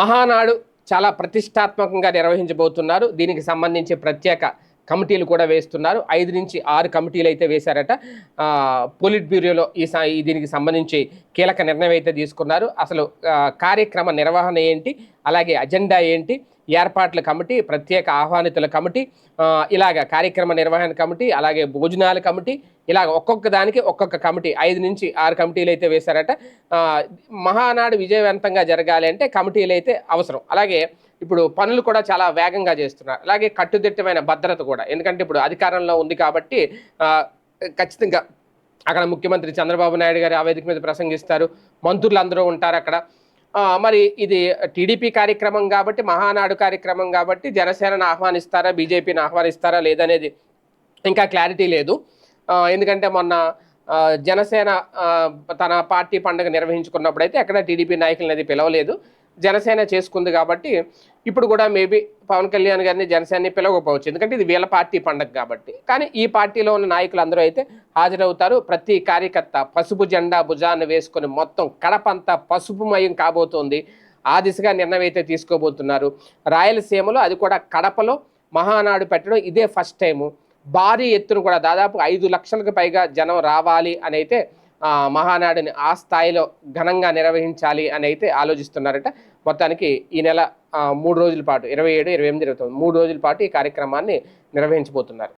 మహానాడు చాలా ప్రతిష్టాత్మకంగా నిర్వహించబోతున్నారు. దీనికి సంబంధించి ప్రత్యేక కమిటీలు కూడా వేస్తున్నారు. ఐదు నుంచి ఆరు కమిటీలు అయితే వేశారట. పోలిట్ బ్యూరోలో ఈ ఈ దీనికి సంబంధించి కీలక నిర్ణయం అయితే తీసుకున్నారు. అసలు కార్యక్రమ నిర్వహణ ఏంటి? అలాగే అజెండా ఏంటి? ఏర్పాట్ల కమిటీ ప్రత్యేక ఆహ్వానితుల కమిటీ ఇలాగ కార్యక్రమ నిర్వహణ కమిటీ అలాగే భోజనాల కమిటీ ఇలాగ ఒక్కొక్క దానికి ఒక్కొక్క కమిటీ ఐదు నుంచి ఆరు కమిటీలు అయితే వేశారట. మహానాడు విజయవంతంగా జరగాలి అంటే కమిటీలు అయితే అవసరం. అలాగే ఇప్పుడు పనులు కూడా చాలా వేగంగా చేస్తున్నారు అలాగే కట్టుదిట్టమైన భద్రత కూడా. ఎందుకంటే ఇప్పుడు అధికారంలో ఉంది కాబట్టి ఖచ్చితంగా అక్కడ ముఖ్యమంత్రి చంద్రబాబు నాయుడు గారి ఆ వేదిక మీద ప్రసంగిస్తారు మంత్రులు అందరూ ఉంటారు అక్కడ. మరి ఇది టీడీపీ కార్యక్రమం కాబట్టి మహానాడు కార్యక్రమం కాబట్టి జనసేనను ఆహ్వానిస్తారా బీజేపీని ఆహ్వానిస్తారా లేదనేది ఇంకా క్లారిటీ లేదు. ఎందుకంటే మొన్న జనసేన తన పార్టీ పండుగ నిర్వహించుకున్నప్పుడైతే ఎక్కడ టీడీపీ నాయకులను అది పిలవలేదు. జనసేన చేసుకుంది కాబట్టి ఇప్పుడు కూడా మేబీ పవన్ కళ్యాణ్ గారిని జనసేనని పిలవకపోవచ్చు. ఎందుకంటే ఇది వీళ్ళ పార్టీ పండగ కాబట్టి. కానీ ఈ పార్టీలో ఉన్న నాయకులు అందరూ అయితే హాజరవుతారు. ప్రతి కార్యకర్త పసుపు జెండా భుజాన్ని వేసుకొని మొత్తం కడపంతా పసుపుమయం కాబోతోంది. ఆ దిశగా నిర్ణయం అయితే తీసుకోబోతున్నారు. రాయలసీమలో అది కూడా కడపలో మహానాడు పెట్టడం ఇదే ఫస్ట్ టైము. భారీ ఎత్తున కూడా దాదాపు ఐదు లక్షలకు పైగా జనం రావాలి అని అయితే మహానాడుని ఆ స్థాయిలో ఘనంగా నిర్వహించాలి అని అయితే ఆలోచిస్తున్నారట. మొత్తానికి ఈ నెల మూడు రోజుల పాటు ఇరవై ఏడు ఇరవై ఎనిమిది ఇరవై తొమ్మిది మూడు రోజుల పాటు ఈ కార్యక్రమాన్ని నిర్వహించబోతున్నారు.